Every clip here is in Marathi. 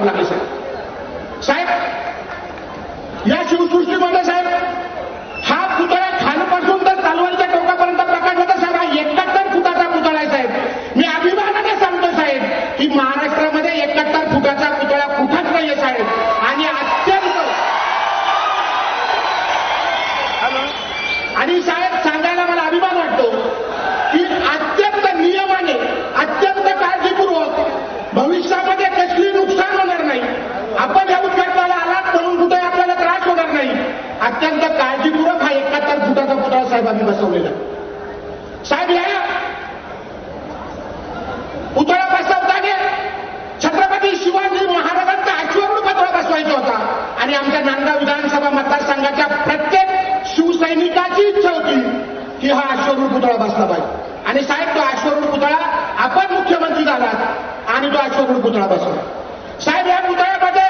Carla. शिवसैनिकाची इच्छा होती की हा अश्वरूढ पुतळा बसला पाहिजे. आणि साहेब तो अश्वरूढ पुतळा आपण मुख्यमंत्री झालात आणि तो अश्वरूढ पुतळा बसला. साहेब या पुतळ्यामध्ये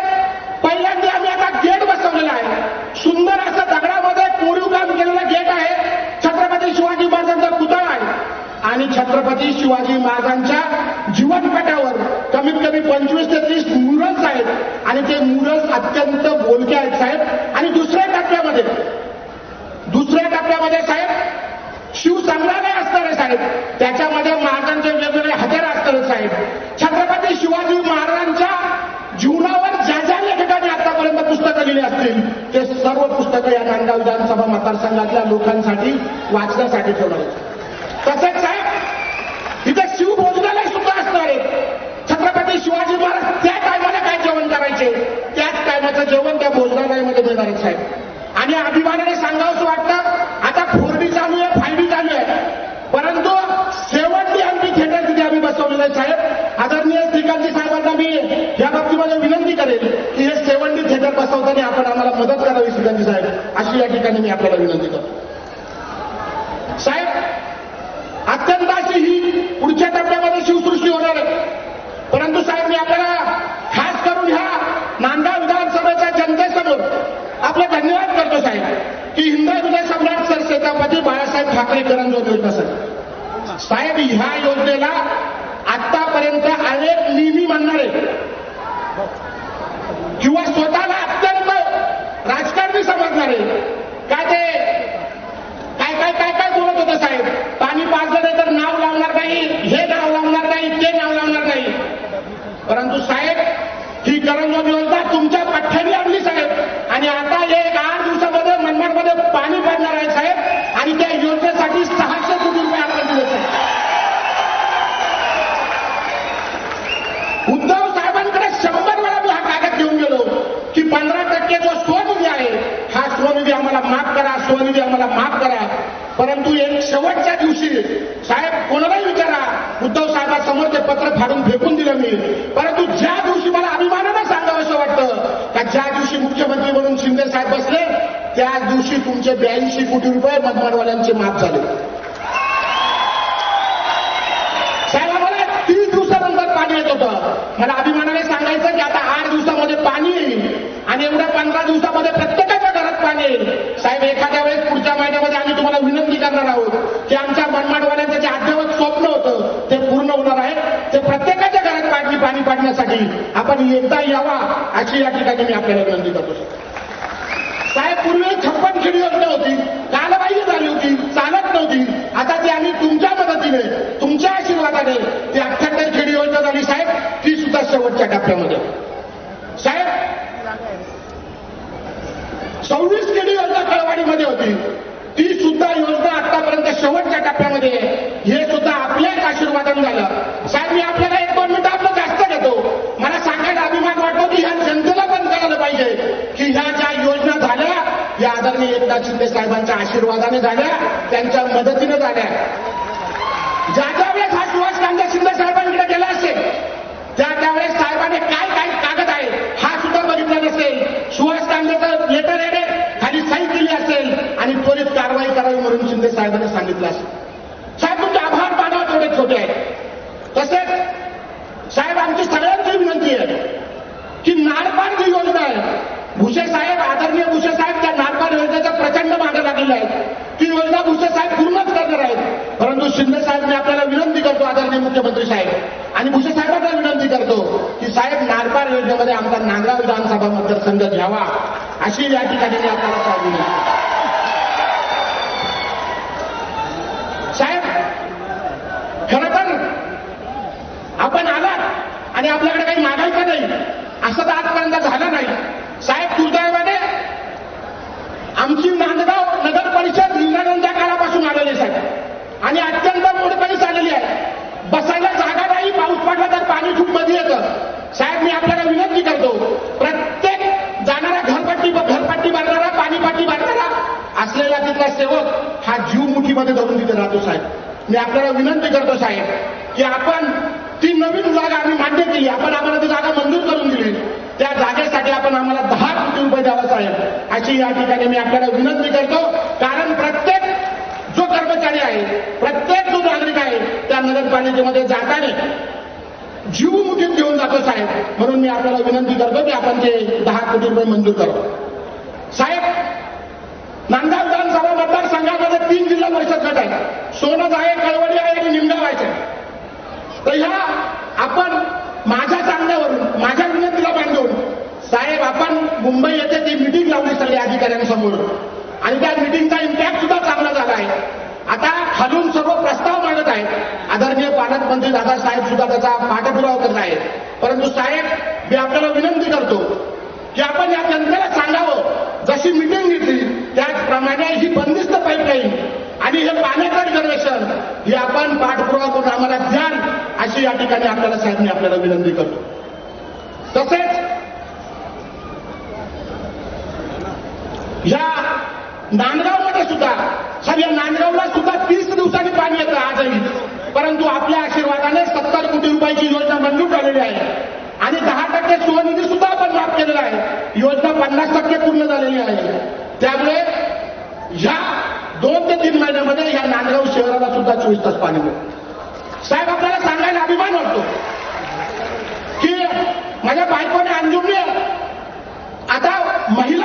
पहिल्यांदा आम्ही आता गेट बसवलेला आहे. सुंदर असं दगडामध्ये कोरीव काम केलेलं गेट आहे. छत्रपती शिवाजी महाराजांचा पुतळा आहे. आणि छत्रपती शिवाजी महाराजांच्या जीवनपटावर कमीत कमी पंचवीस ते तीस मुरल्स आहेत. आणि ते मुरल्स अत्यंत बोलके आहेत साहेब आणि दुसऱ्या टप्प्यामध्ये दुसऱ्या टप्प्यामध्ये साहेब शिवसंग्रहालय असणार आहे साहेब त्याच्यामध्ये महाराजांचे वेगवेगळे हत्यार असणार आहेत साहेब छत्रपती शिवाजी महाराजांच्या जीवनावर ज्या ज्या लेखकांनी आतापर्यंत पुस्तकं लिहिली असतील ते सर्व पुस्तकं या नांदगाव विधानसभा मतदारसंघातल्या लोकांसाठी वाचण्यासाठी ठेवणार आहेत तसेच साहेब इथे शिवभोजनालय सुद्धा असणार आहे छत्रपती शिवाजी महाराज त्या टायमाला काय जेवण करायचे त्याच टायमाचं जेवण त्या भोजनालयामध्ये मिळणार आहे साहेब आणि अभिमानाने सांगावंसं वाटतं आता फोर डी चालू आहे फाय डी चालू आहे परंतु सेवन डी एमपी थिएटर तिथे आम्ही बसवलेलं आहे साहेब आदरणीय श्रीकांतजी साहेबांना मी या बाबतीमध्ये विनंती करेल की हे सेवन डी थिएटर बसवताना आपण आम्हाला मदत करावी श्रीकांतजी साहेब अशी या ठिकाणी मी आपल्याला विनंती करतो साहेब अत्यंत अशी ही पुढच्या टप्प्यामध्ये शिवसृष्टी होणार आहे परंतु साहेब मी आपल्याला खास करून ह्या नांदगाव विधानसभेच्या जनतेसमोर आपले धन्यवाद करतो साहेब की हिंद हृदय सम्राट सर सेनापती बाळासाहेब ठाकरे योजनेसाठी साहेब ह्या योजनेला आतापर्यंत अनेक नेहमी म्हणणारे किंवा स्वतः अत्यंत राजकारणी समजणारे काय ते काय काय काय काय बोलत होतं साहेब पाणी पाजलं नाही तर नाव लावणार नाही हे नाव लावणार नाही ते नाव लावणार नाही परंतु साहेब ही करंजोद योजना तुमच्या पठ्ठ्याने आणली साहेब आणि आता एक आठ दिवसामध्ये मनमाडमध्ये पाणी पडणार आहे साहेब आणि त्या योजनेसाठी सहाशे कोटी रुपये आपण दिले साहेब उद्धव साहेबांकडे शंभर वेळा मी हा कागद घेऊन गेलो की पंधरा टक्के जो स्वनिधी आहे. हा स्वनिधी आम्हाला माफ करा स्वनिधी आम्हाला माफ करा. परंतु एक शेवटच्या दिवशी साहेब कोणालाही विचारा उद्धव साहेबांसमोर ते पत्र फाडून फेकून दिलं मी. परंतु ज्या दिवशी मला अभिमानानं सांगावं असं वाटतं का ज्या दिवशी मुख्यमंत्री म्हणून शिंदे साहेब बसले त्याच दिवशी तुमचे ब्याऐंशी कोटी रुपये मनमाडवाल्यांचे माफ झाले साहेब आम्हाला तीस दिवसानंतर पाणी येत होतं मला अभिमानाने सांगायचं की आता आठ दिवसामध्ये पाणी येईल आणि एवढ्या पंधरा दिवसामध्ये प्रत्येकाच्या घरात पाणी येईल. साहेब एखाद्या वेळेस पुढच्या महिन्यामध्ये आम्ही तुम्हाला विनंती करणार आहोत की आमच्या मनमाडवाल्यांचं जे अद्ययावत स्वप्न होतं ते पूर्ण होणार आहे. ते प्रत्येकाच्या घरात पाणी पाणी पाडण्यासाठी आपण एकदा यावा अशी या ठिकाणी मी आपल्याला विनंती करतो साहेब. पूर्वी छप्पन खिडी योजना होती कालबाह्य झाली होती चालत नव्हती. आता ती आम्ही तुमच्या मदतीने तुमच्या आशीर्वादाने ती अठ्ठ्याहत्तर खेडी योजना झाली साहेब ती सुद्धा शेवटच्या टप्प्यामध्ये साहेब सव्वीस खेडी योजना कळवाडीमध्ये होती ती सुद्धा योजना आतापर्यंत शेवटच्या टप्प्यामध्ये आहे. हे सुद्धा आपल्याच आशीर्वादाने झालं साहेब मी आपल्याला एक दोन मिनिटं आपलं जास्त घेतो मला सांगायला अभिमान वाटतो की ह्या जनतेला पण कळालं पाहिजे की ह्या ज्या योजना झाल्या या आदरणीय एकनाथ शिंदे साहेबांच्या आशीर्वादाने झाल्या त्यांच्या मदतीने झाल्या ज्या ज्या वेळेस हा सुभाष कांदा शिंदे साहेबांकडे गेला असेल त्या त्यावेळेस साहेबांनी काय काय कागद आहे हा सुद्धा बघितला नसेल सुहास कांदेचं लेटर आहे खाली सही केली असेल आणि त्वरित कारवाई करावी म्हणून शिंदे साहेबांना सांगितलं असेल. साहेब तुमचे आभार मानावं तेवढे छोटे आहेत. तसेच साहेब आमची सगळ्यांची विनंती आहे की नाडपाड जी योजना आहे भुसे साहेब आदरणीय भुसे साहेब त्या नाडपाड योजनेचा प्रचंड मागे लागलेला आहे. ती योजना भुसे साहेब पूर्णच करणार आहेत. परंतु शिंदे साहेब मी आपल्याला विनंती करतो आदरणीय मुख्यमंत्री साहेब आणि भुसे साहेबांना विनंती करतो की साहेब नाडपाड योजनेमध्ये आमचा नांदगाव विधानसभा मतदारसंघ घ्यावा. अशी या ठिकाणी मी आपल्याला सांगितली साहेब खरं तर आपण आलात आणि आपल्याकडे काही मागायचं नाही असं तर आजपर्यंत झालं नाही साहेब दुर्दैवाने आमची नांदगाव नगर परिषद इंद्रानंदच्या काळापासून आलेली आहे, साहेब आणि अत्यंत मोडकळीस आलेली आहे बसायला जागा नाही पाऊस पडला तर पाणी खूप मध्ये येतं साहेब मी आपल्याला विनंती करतो प्रत्येक जाणारा घरपट्टी घरपट्टी भरणारा पाणीपट्टी भरणारा असलेला तिथला सेवक हा जीव मुठीमध्ये धरून तिथे राहतो साहेब मी आपल्याला विनंती करतो साहेब की आपण ती नवीन जागा आम्ही मान्य केली आपण आम्हाला ती जागा मंजूर करून दिली. त्या जागेसाठी आपण आम्हाला दहा कोटी रुपये द्यावा साहेब अशी या ठिकाणी मी आपल्याला विनंती करतो. कारण प्रत्येक जो कर्मचारी आहे प्रत्येक जो नागरिक आहे त्या नगरपालिकेमध्ये जाताना जीव मुठीत घेऊन जातो साहेब. म्हणून मी आपल्याला विनंती करतो की आपण ते दहा कोटी रुपये मंजूर करू. साहेब नांदगाव विधानसभा मतदारसंघामध्ये तीन जिल्हा परिषद गट आहेत. सोनच आहे कळवडी आहे आणि निमगाव आहे तर ह्या आपण माझ्या सांगण्यावरून माझ्या विनंतीला बांधून साहेब आपण मुंबई येथे ती मिटिंग लावली सगळ्या अधिकाऱ्यांसमोर. आणि त्या मिटिंगचा इम्पॅक्ट सुद्धा चांगला झाला आहे. आता खालून सर्व प्रस्ताव मांडत आहेत. आदरणीय पालकमंत्री दादासाहेब सुद्धा त्याचा पाठपुरावा करत आहेत. परंतु साहेब मी आपल्याला विनंती करतो की आपण या जनतेला सांगावं. जशी मिटिंग घेतली त्याचप्रमाणे ही बंदिस्त पाईपलाईन आणि हे पाण्याचं रिझर्वेशन हे आपण पाठपुरावा करून आम्हाला द्याल अशी या ठिकाणी आपल्याला साहेब मी आपल्याला विनंती करतो. तसेच या नांदगावमध्ये सुद्धा सर या नांदगावला सुद्धा तीस दिवसांनी पाणी येतं आजही. परंतु आपल्या आशीर्वादाने सत्तर कोटी रुपयाची योजना मंजूर झालेली आहे. आणि दहा टक्के स्वनिधी सुद्धा आपण माफ केलेला आहे. योजना पन्नास टक्के पूर्ण झालेली आहे. त्यामुळे ह्या दोन ते तीन महिन्यामध्ये या नांदगाव शहराला सुद्धा चोवीस तास पाणी मिळतं साहेब आपल्याला सांगायला अभिमान वाटतो की माझ्या बायकोने अंजुमने आता महिला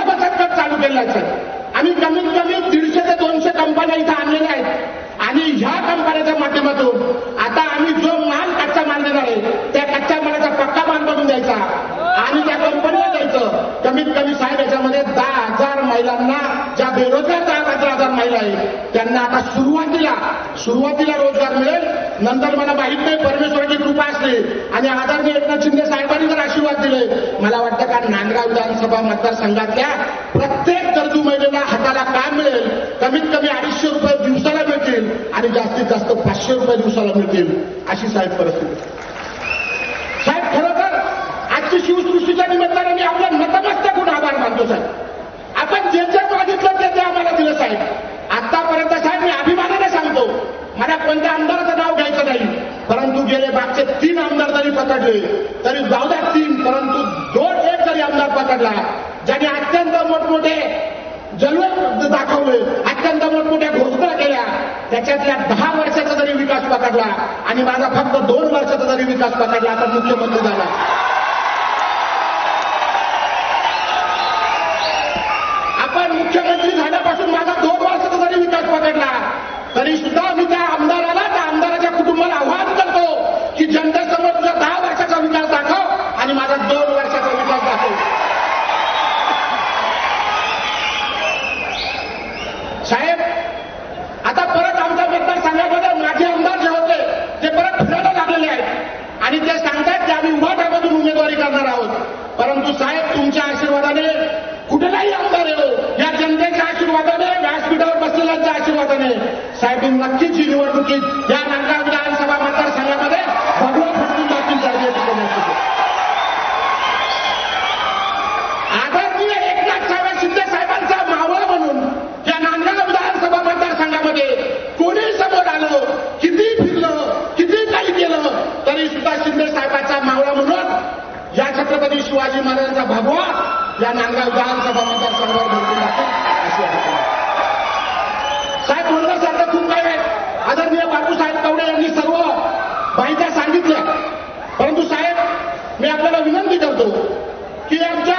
बचत गट आम्ही कमीत कमी दीडशे ते दोनशे कंपन्या इथं आणलेल्या आहेत. आणि ह्या कंपन्याच्या माध्यमातून आता आम्ही जो माल कच्चा माल देणार आहे त्या कच्च्या मालाचा पक्का माल बनवून द्यायचा. आणि त्या कंपनीला द्यायचं. कमीत कमी साहेब याच्यामध्ये दहा हजार महिलांना ज्या बेरोजगार दहा अकरा हजार महिला आहेत त्यांना आता सुरुवातीला सुरुवातीला रोजगार मिळेल. नंतर मला माहीत नाही परमेश्वराची कृपा असली. आणि आदरणीय एकनाथ शिंदे साहेबांनी जर आशीर्वाद दिले मला वाटतं का नांदगाव विधानसभा मतदारसंघातल्या प्रत्येक गरजू महिलेला हाताला काम मिळेल. कमीत कमी अडीचशे रुपये दिवसाला मिळतील आणि जास्तीत जास्त पाचशे रुपये दिवसाला मिळतील अशी साहेब परिस्थिती. साहेब खरोखर आजची शिवसृष्टीच्या निमित्ताने मी आपल्या नतमस्तक होऊन आभार मानतो साहेब. आपण जे जे मागितलं ते ते आम्हाला दिलं साहेब. आतापर्यंत साहेब मी अभिमानाने सांगतो मला कोणत्या आमदाराचं नाव घ्यायचं नाही परंतु गेले मागचे तीन आमदार जरी पकडले तरी जाऊ द्या तीन परंतु दोन एक जरी आमदार पकडला ज्याने अत्यंत मोठमोठे जलवे दाखवले अत्यंत मोठमोठ्या घोषणा केल्या. त्याच्यातल्या दहा वर्षाचा जरी विकास पकडला आणि माझा फक्त दोन वर्षाचा जरी विकास पकडला आता मुख्यमंत्री झाला. आपण मुख्यमंत्री झाल्यापासून माझा दोन वर्षाचा जरी विकास पकडला तरी सुद्धा मी त्या आमदाराला त्या आमदाराच्या कुटुंबाला आव्हान करतो की जनता तुझा दहा वर्षाचा विकास दाखव आणि माझा दोन वर्षाचा विकास दाखव साहेब आता परत आमच्या मतदारसंघामध्ये माझे आमदार जे होते ते परत फिरायला लागलेले आहेत आणि ते सांगतात की आम्ही उभाटामधून उमेदवारी करणार आहोत परंतु साहेब तुमच्या आशीर्वादाने कुठलाही आमदार येऊ या जनतेच्या आशीर्वादाने व्यासपीठावर बसलेल्यांच्या आशीर्वादाने साहेब नक्कीच ही निवडणुकीत या नांदगाव विधानसभा मतदारसंघामध्ये भगवा फडकून जातील साहेब आदरणीय एकनाथ साहेब शिंदे साहेबांचा मावळ म्हणून या नांदगाव विधानसभा मतदारसंघामध्ये कोणी समोर आलं किती फिरलं किती काही केलं तरी सुद्धा शिंदे साहेबांचा मावळा म्हणून या छत्रपती शिवाजी महाराजांचा भगवा या नांदगाव विधानसभा मतदारसंघावर भरपूर अशी अपेक्षा आहे. साहेब बोलण्यासारखं खूप काय आदरणीय बापूसाहेब कवडे यांनी सर्व माहित्या सांगितल्या. परंतु साहेब मी आपल्याला विनंती करतो की आमच्या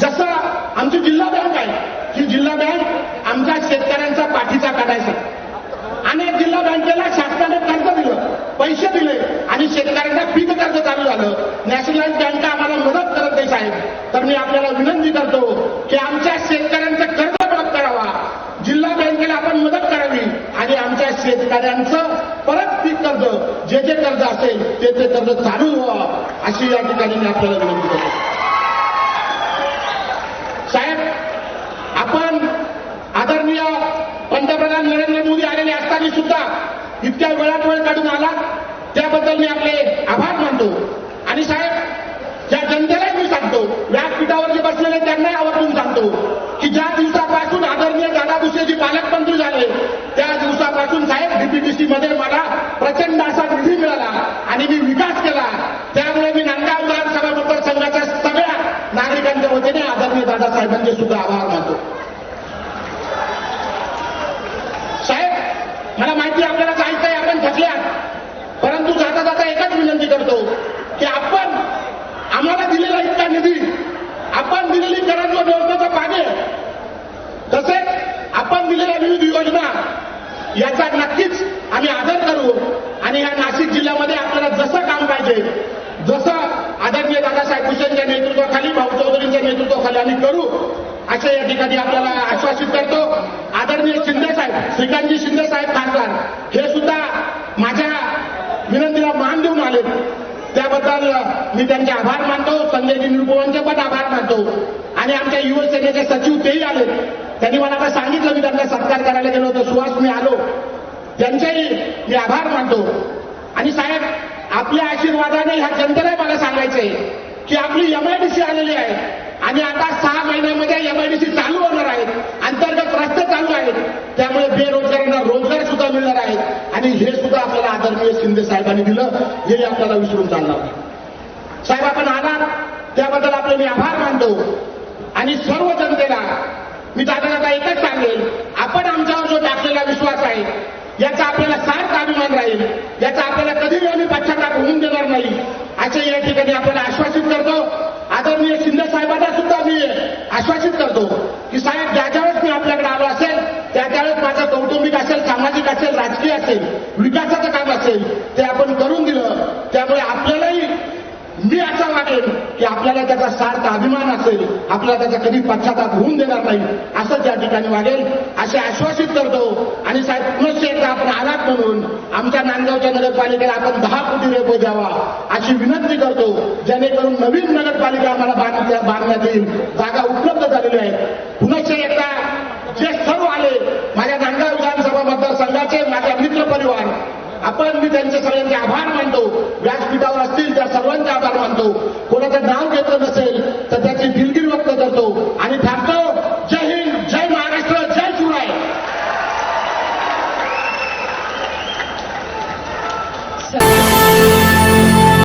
जसं आमची जिल्हा बँक आहे ही जिल्हा बँक आमच्या शेतकऱ्यांचा पाठीचा काढायचा. अनेक जिल्हा बँकेला शासनाने कर्ज दिलं पैसे दिले आणि शेतकऱ्यांना पीक कर्ज चालू झालं. नॅशनलाइज बँक आम्हाला मदत नाही साहेब. तर मी आपल्याला विनंती करतो की आमच्या शेतकऱ्यांचं कर्ज परत करावा. जिल्हा बँकेला आपण मदत करावी आणि आमच्या शेतकऱ्यांचं परत पीक कर्ज जे जे कर्ज असेल ते ते कर्ज चालू व्हावं अशी या ठिकाणी मी आपल्याला विनंती करतो. साहेब आपण आदरणीय पंतप्रधान नरेंद्र मोदी आलेले असताना सुद्धा इतक्या वेळात वेळ काढून आला त्याबद्दल मी आपले आभार मानतो. आणि साहेब ज्या जनतेलाही मी सांगतो. व्यासपीठावर जे बसलेले त्यांनाही आवर्जून सांगतो की ज्या दिवसापासून आदरणीय दादा भुसेजी पालकमंत्री झाले त्या दिवसापासून साहेब डीपीटीसी मध्ये मला प्रचंड असा निधी मिळाला आणि मी विकास केला त्यामुळे मी नांदगाव विधानसभा मतदारसंघाच्या सगळ्या नागरिकांच्या वतीने आदरणीय दादासाहेबांचे सुद्धा आभार मानतो साहेब मला माहिती आहे आपल्याला जायचंय आपण थकल्यात परंतु जाता जाता एकच विनंती करतो की आपण आम्हाला दिलेला इतका निधी आपण दिलेली करण मागे. तसेच आपण दिलेल्या विविध योजना याचा नक्कीच आम्ही आदर करू आणि या नाशिक जिल्ह्यामध्ये आपल्याला जसं काम पाहिजे जसं आदरणीय दादासाहेब भुसेंच्या नेतृत्वाखाली भाऊ चौधरींच्या नेतृत्वाखाली आम्ही करू असे या ठिकाणी आपल्याला आश्वासित करतो. आदरणीय शिंदे साहेब श्रीकांतजी शिंदे साहेब खासदार हे सुद्धा माझ्या विनंतीला मान देऊन आले त्याबद्दल मी त्यांचे आभार मानतो. संजयजी निरुपवांचे पण आभार मानतो. आणि आमच्या युवसेनेचे सचिव तेही आले. त्यांनी मला आता सांगितलं मी त्यांना सत्कार करायला गेलो होतो. सुहास मी आलो. त्यांचेही मी आभार मानतो. आणि साहेब आपल्या आशीर्वादाने ह्या जनतेला मला सांगायचंय की आपली एमआयडीसी आलेली आहे. आणि आता सहा महिन्यामध्ये एमआयडीसी चालू होणार आहेत अंतर्गत रस्ते चालू आहेत. त्यामुळे बेरोजगारांना रोजगार सुद्धा मिळणार आहे. आणि हे सुद्धा आपल्याला आदरणीय शिंदे साहेबांनी दिलं. हे आपल्याला विसरून चालणार. साहेब आपण आला त्याबद्दल आपले मी आभार मानतो. आणि सर्व जनतेला मी दादाला एकच सांगेन आपण आमच्यावर जो टाकलेला विश्वास आहे याचा आपल्याला सार्थ अभिमान राहील याचा आपल्याला कधीही आम्ही पश्चाताप होऊन देणार नाही. असे या ठिकाणी आपल्याला आश्वासित करतो. आदरणीय शिंदे साहेबांना सुद्धा मी आश्वासित करतो की साहेब ज्या ज्यावेळेस मी आपल्याकडे आलो असेल त्या त्यावेळेस माझं कौटुंबिक असेल सामाजिक असेल राजकीय असेल विकासाचं काम असेल ते आपण करून दिलं. त्यामुळे आपल्याला मी असं वाटेल की आपल्याला त्याचा सार्थ अभिमान असेल आपल्याला त्याचा कधी पश्चाताप होऊन देणार नाही असं त्या ठिकाणी वागेल असे आश्वासित करतो. आणि साहेब पुनश्च एकदा आपण आलात म्हणून आमच्या नांदगावच्या नगरपालिकेला आपण दहा कोटी रुपये द्यावा अशी विनंती करतो. जेणेकरून नवीन नगरपालिका आम्हाला बांधण्यात येईल. जागा उपलब्ध झालेल्या आहेत पुनश्च एकदा जे सर्व आले माझ्या नांदगाव विधानसभा मतदारसंघाचे माझा मित्र परिवार आपण मी त्यांचे सगळ्यांचे आभार मानतो. व्यासपीठावर असतील त्या सर्वांचे आभार मानतो. कोणाचं नाव घेतलं नसेल तर त्याची दिलगिरी व्यक्त करतो. आणि थांबतो